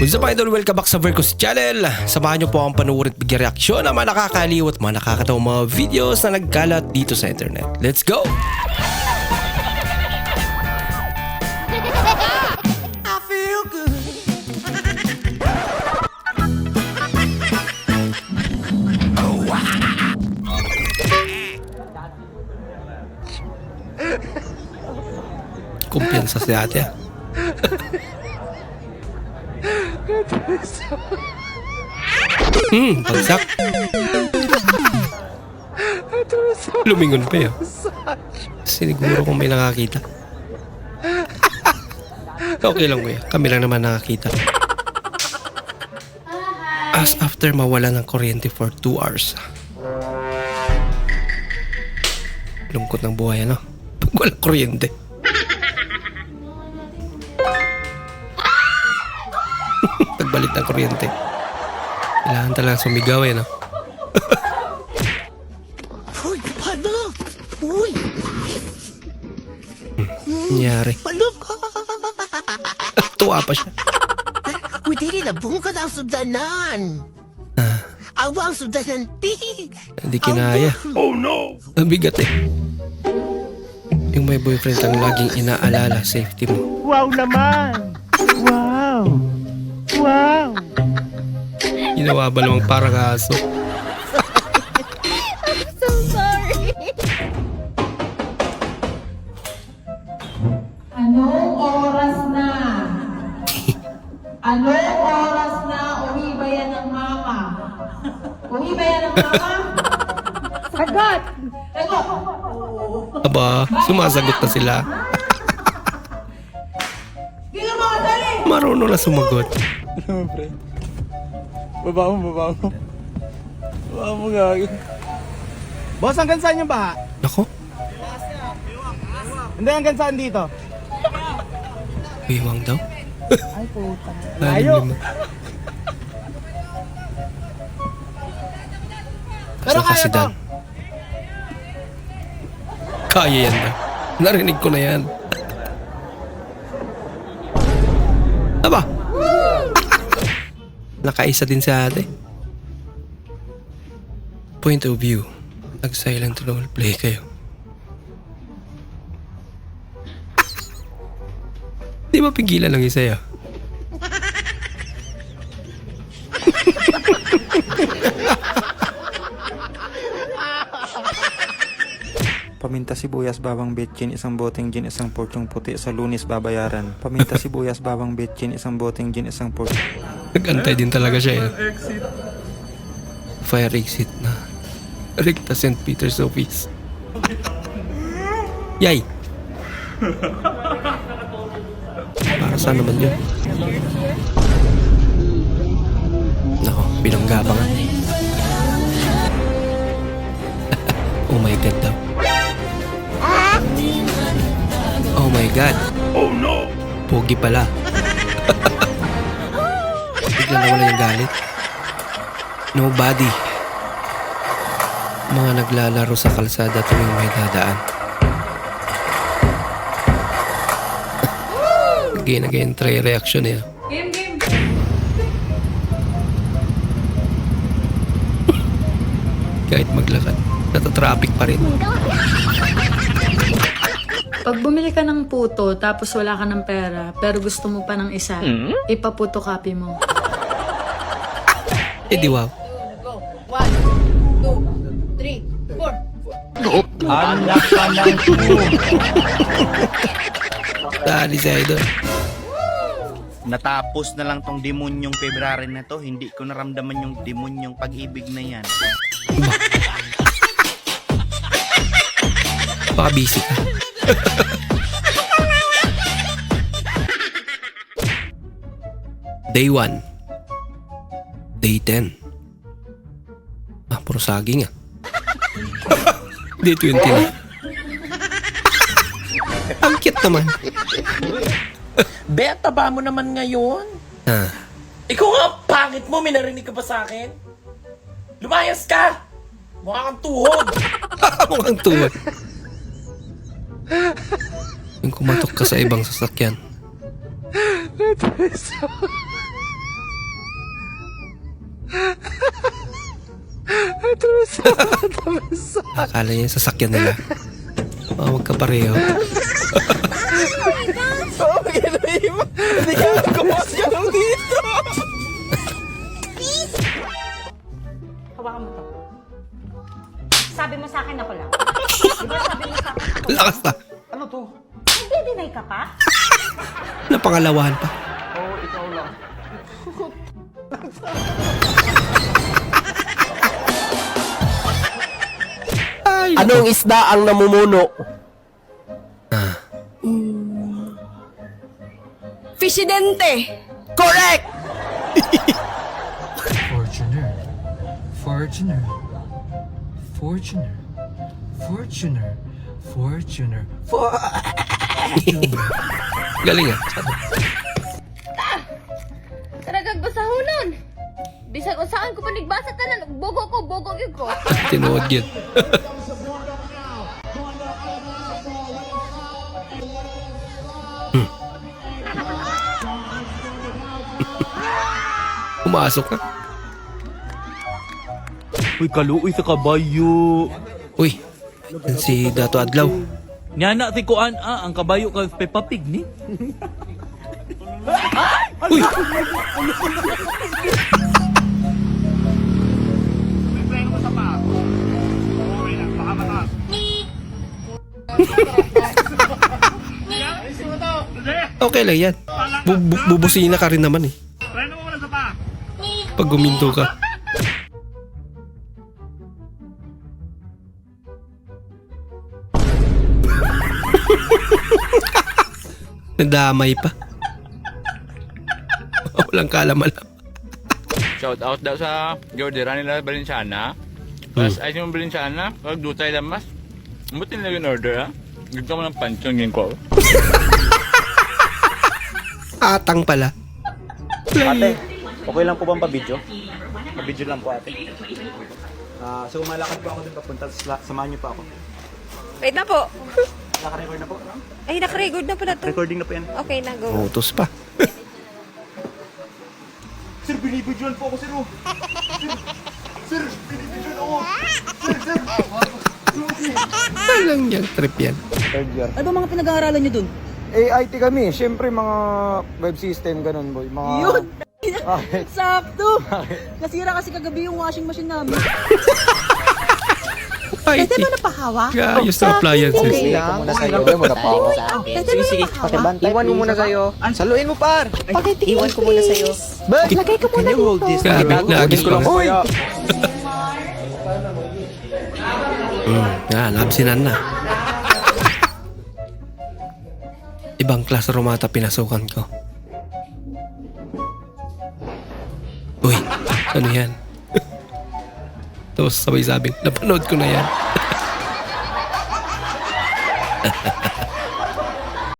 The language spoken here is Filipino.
What's up idol? Welcome back sa Vercos Channel. Samahan niyo po ang panuorin at bigyan reaksyon ng mga nakakaliw at mga nakakatawang mga videos na nagkalat dito sa internet. Let's go! Kumpiyansa si ate. Hmm, pagsak. Lumingon pa yun. Siniguro kung may nakakita. okay lang kuya. Kami lang naman nakakita. As after mawala ng kuryente for 2 hours. Lungkot ng buhay ano? Pag walang kuryente. Pagbalik ng kuryente. Kailangan talaga sumigaw eh no? Uy, paano? Uy, Nangyari. paano? Tuwa pa siya. Uy, dili na bunga ng sudanan. Awa ang sudanan, tig. Hindi kinaya. Oh no! Ang bigat eh. Yung may boyfriend kang laging inaalala safety mo. Wow naman! Wow! Wow! Ginawa ba namang parang aso? so sorry. Anong oras na? Anong oras na uwi ba yan ng mama? Uwi ba yan ng mama? Sagot! Sagot! Aba, sumasagot na sila. Marunong na sumagot. Ano pre? Baba mo, baba mo. Baba mo gagi. Boss, hanggang saan yung baha? Nako, Hindi, hanggang saan dito? biwang daw. Ay, puta. Layo. Pero Kasi kaya to. Dan. Kaya yan na. Narinig ko na yan. Aba! Nakaisa din sa ate. Point of view. Nag-silent roleplay kayo. Di ba pigilan ng isa yun? Paminta sibuyas babang betchin isang boteng gin isang porsyong puti sa lunis babayaran. Paminta sibuyas babang betchin isang boteng gin isang porsyong Nag-antay din talaga siya eh. Fire exit na. Ricta St. Peter's Office. Yay! Para saan naman yun? Nako, binanggabangan. oh my God daw. God. Oh no! Pogi pala. Bigla nawala yung galit. Nobody. Mga naglalaro sa kalsada tuwing may dadaan. Again, again, try reaction eh. Game, game! Kahit maglakad, natatraffic pa rin. Pag bumili ka ng puto tapos wala ka ng pera pero gusto mo pa ng isa, ipaputo copy mo. Eh di wow. One, two, three, four. Dali si Idol. Natapos na lang tong demonyong February na to, hindi ko naramdaman yung demonyong pag-ibig na yan. Baka busy ka. Day 1. Day 10. Ah, puro saging ah. Day 20 na. Ang cute naman. Beta ba mo naman ngayon? Ah, Ikaw nga, ang pangit mo, may narinig ka ba sa akin? Lumayas ka! Mukha kang tuhod! mukhang tuwad. Yung kumatok ka sa ibang sasakyan. That is so... Akala niya sasakyan nila. Oh, wag ka pareho. Oh, ginawa. Hindi ka kumas ka lang dito. Hawakan mo to. Sabi mo sa akin ako lang. Di ba sabi mo sa akin ako Lakas na. Ano to? Hindi ka pa? Napangalawahan pa. Oo, ikaw lang. Ay, Anong isda ang namumuno? Presidente! Correct! Fortuner. Fortuner. Fortuner. Fortuner. Fortuner. galing ah. Karagag basahunon! Bisag usahan ko pa nagbasa tanan, bogo ko, bogo yun ko. Tinuod yun. Hmm. Pumasok na. Uy, kaluoy sa kabayo. Uy, si Dato Adlaw. Nyana ti kuan ah, ang kabayo kay Peppa Pig ni. Uy! Okay lang yan. Bu- bu- bubusina ka rin naman eh. Pag guminto ka. Nadamay pa. Walang kalaman. Shout out daw sa Jordera nila Balenciana. Tapos ay yung Balenciana, pag dutay lang mas. Buti nila yung order ha. Gagawin mo ng panchong yun ko. Atang pala. Ate, okay lang po bang pa-video? Pa-video lang po ate. Ah, so malakad po ako din papunta. Samahan niyo po ako. Wait na po. Naka-record na po. Ay, nakarecord na pala to. Recording na po yan. Okay na, go. Utos pa. Sir, binibidyoan po ako, sir. oh. Sir, sir, binibidyoan ako. Sir, sir. Alang yan, trip yan. Third year. Ano mga pinag-aaralan niyo dun? AIT kami, syempre mga web system ganun boy. Mga Yun! Bakit? Sakto! Nasira kasi kagabi yung washing machine namin. Pwede ba napahawa? Ayos na appliances. Okay. Ikaw muna sa'yo. Muna pa ako. Pwede ba napahawa? Iwan mo muna sa'yo. Saluin mo par. Iwan ko muna sa'yo. Lagay ko muna dito. Grabe, naagis ko lang. Hoy! Hmm, yan, absinan na. Ibang klase romata pinasukan ko. Uy, ano yan? Tapos sabay sabing, napanood ko na yan.